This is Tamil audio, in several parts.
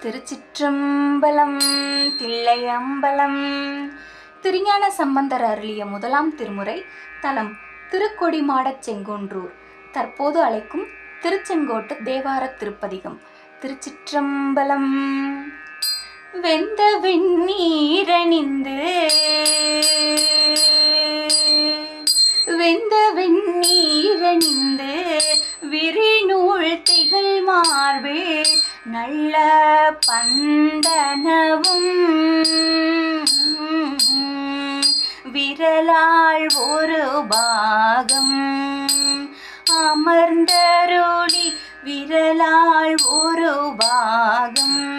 திருச்சிற்றம்பலம் தில்லையம்பலம். திருஞான சம்பந்தர் அருளிய முதலாம் திருமுறை தலம் திருக்கொடிமாடச் செங்குன்றூர். தற்போது அழைக்கும் திருச்செங்கோட்டு தேவார திருப்பதிகம் திருச்சிற்றம்பலம். வெந்த வெந்நீரணிந்து நல்ல பந்தனவும் விரலாள் ஒரு பாகம். அமர்ந்தருளி விரலாள் ஒரு பாகம்.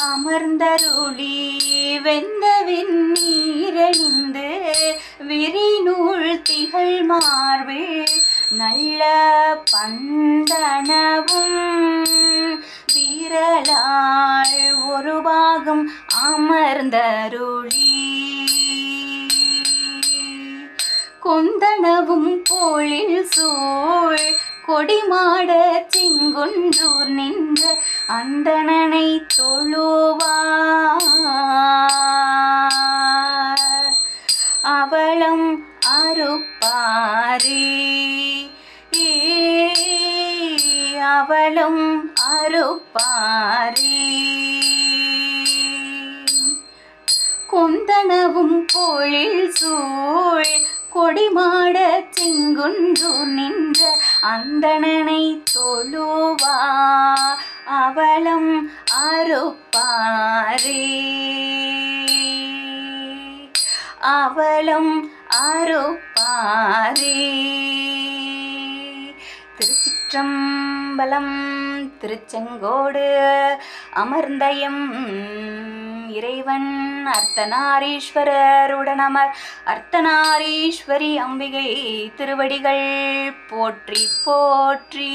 அமர்ந்தருளி வெந்த வெந்நீரணிந்து விரிநூல் திகழ் மார்பில் நல்ல பந்தனவும் ஒரு அமர்ந்தருளி. கொந்தனவும் போழில் சூழ் கொடிமாட செங்குன்றூர் நின்ற அந்தணனை தொழுவார். அவளம் அறுப்பாரே. ஏ, அவளும் அறுப்பாரே. கொந்தனவும் கோழில் சூழ் கொடிமாட செங்குன்றூர் நின்ற அந்தணனை தொழுவா. அவலம் அறுப்பாரே. அவலம் அறுப்பாரே. திருச்சிற்றம்பலம் திருச்செங்கோடு அமர்ந்தயம் இறைவன் அர்த்தநாரீஸ்வரருடன் அமர் அர்த்தநாரீஸ்வரி அம்பிகை திருவடிகள் போற்றி போற்றி.